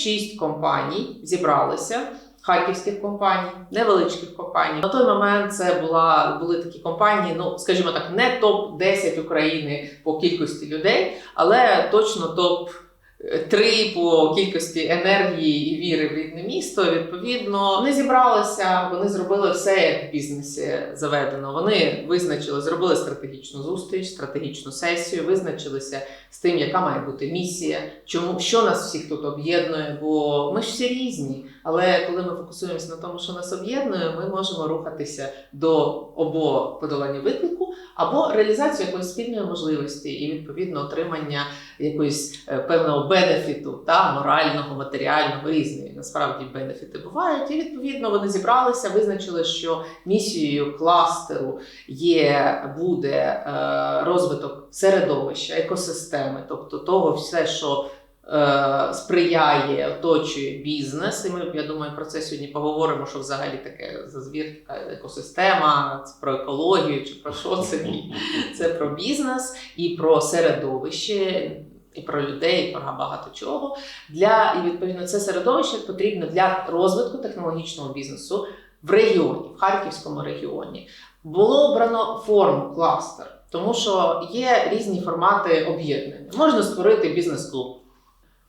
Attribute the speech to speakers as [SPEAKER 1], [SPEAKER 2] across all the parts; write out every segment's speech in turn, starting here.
[SPEAKER 1] шість компаній зібралися. Харківських компаній, невеличких компаній. На той момент це була були такі компанії, ну скажімо так, не топ 10 України по кількості людей, але точно топ 3 по кількості енергії і віри в рідне місто. Відповідно, вони зібралися, вони зробили все як в бізнесі заведено. Вони визначили, зробили стратегічну зустріч, стратегічну сесію, визначилися з тим, яка має бути місія, чому що нас всіх тут об'єднує. Бо ми ж всі різні. Але коли ми фокусуємося на тому, що нас об'єднує, ми можемо рухатися до або подолання виклику, або реалізацію якоїсь спільної можливості і відповідно отримання якоїсь е, певного бенефіту, та морального, матеріального різної. Насправді бенефіти бувають. І відповідно вони зібралися, визначили, що місією кластеру є буде е, розвиток середовища, екосистеми, тобто того, все, що сприяє, оточує бізнес. І ми, я думаю, про це сьогодні поговоримо, що взагалі таке за звір, така екосистема, це про екологію чи про що це. Це про бізнес і про середовище. І про людей, і про багато чого для і відповідно це середовище потрібно для розвитку технологічного бізнесу в регіоні, в Харківському регіоні. Було обрано форму кластер, тому що є різні формати об'єднання. Можна створити бізнес-клуб.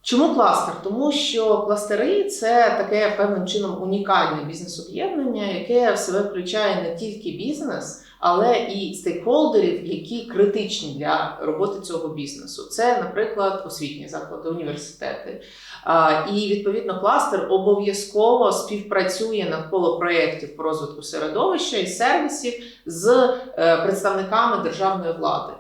[SPEAKER 1] Чому кластер? Тому що кластери це таке певним чином унікальне бізнес-об'єднання, яке в себе включає не тільки бізнес, але і стейкхолдерів, які критичні для роботи цього бізнесу. Це, наприклад, освітні заклади, університети. І відповідно кластер обов'язково співпрацює навколо проєктів по розвитку середовища і сервісів з е, представниками державної влади.